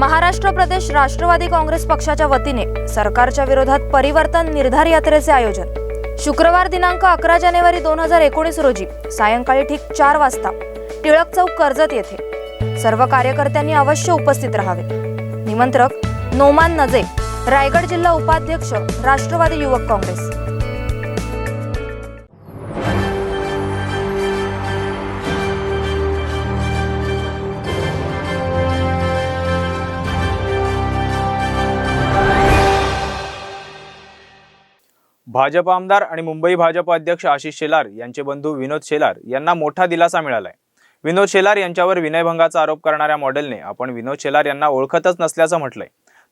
महाराष्ट्र प्रदेश राष्ट्रवादी काँग्रेस पक्षाच्या वतीने सरकारच्या विरोधात परिवर्तन निर्धार यात्रेचे आयोजन. शुक्रवार दिनांक अकरा जानेवारी दोन हजार एकोणीस रोजी सायंकाळी ठीक चार वाजता टिळक चौक कर्जत येथे सर्व कार्यकर्त्यांनी अवश्य उपस्थित राहावे. निमंत्रक नोमान नजे रायगड जिल्हा उपाध्यक्ष राष्ट्रवादी युवक काँग्रेस. भाजप आमदार आणि मुंबई भाजप अध्यक्ष आशिष शेलार यांचे बंधू विनोद शेलार यांना मोठा दिलासा मिळालाय. विनोद शेलार यांच्यावर विनयभंगाचा आरोप करणाऱ्या मॉडेलने आपण विनोद शेलार यांना ओळखतच नसल्याचं म्हटलंय.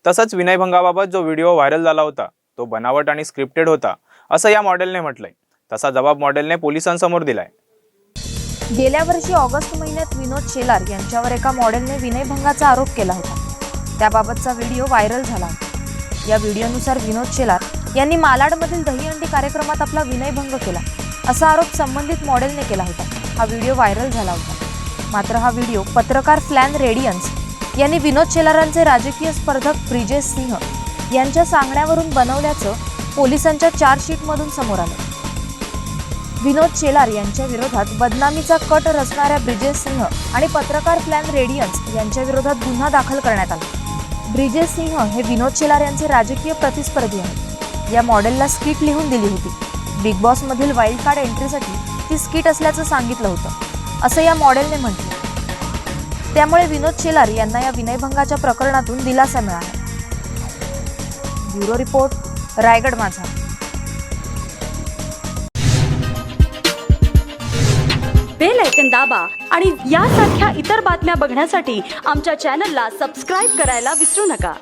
तसंच विनयभंगाबाबत जो व्हिडिओ व्हायरल झाला होता तो बनावट आणि स्क्रिप्टेड होता असं या मॉडेलने म्हटलंय. तसा जबाब मॉडेलने पोलिसांसमोर दिलाय. गेल्या वर्षी ऑगस्ट महिन्यात विनोद शेलार यांच्यावर एका मॉडेलने विनयभंगाचा आरोप केला होता. त्याबाबतचा व्हिडिओ व्हायरल झाला. या व्हिडिओनुसार विनोद शेलार यांनी मालाडमधील दहीहंडी कार्यक्रमात आपला विनयभंग केला. असा आरोप संबंधित मॉडेलने केला होता. हा व्हिडिओ व्हायरल झाला होता. मात्र हा व्हिडिओ पत्रकार फ्लॅन रेडियन्स यांनी विनोद शेलारांचे राजकीय स्पर्धक ब्रिजेश सिंह यांच्या सांगण्यावरून बनवल्याचं पोलिसांच्या चार्जशीटमधून समोर आलं. विनोद शेलार यांच्या विरोधात बदनामीचा कट रचणाऱ्या ब्रिजेश सिंह आणि पत्रकार प्लॅन रेडियन्स यांच्या विरोधात गुन्हा दाखल करण्यात आला. ब्रिजेश सिंह हे विनोद शेलार यांचे राजकीय प्रतिस्पर्धी आहेत. या मॉडेलला स्किट लिहून दिली होती. बिग बॉस मधील वाईल्ड कार्ड एंट्रीसाठी ती स्किट असल्याचं सांगितलं होतं. असं या मॉडेलने म्हटलं. त्यामुळे विनोद शेलार यांना या विनयभंगाच्या प्रकरणातून दिलासा मिळाला. ब्युरो रिपोर्ट रायगड माझा. बेल ऐकन दाबा आणि यासारख्या इतर बातम्या बघण्यासाठी आमच्या चॅनलला सबस्क्राईब करायला विसरू नका.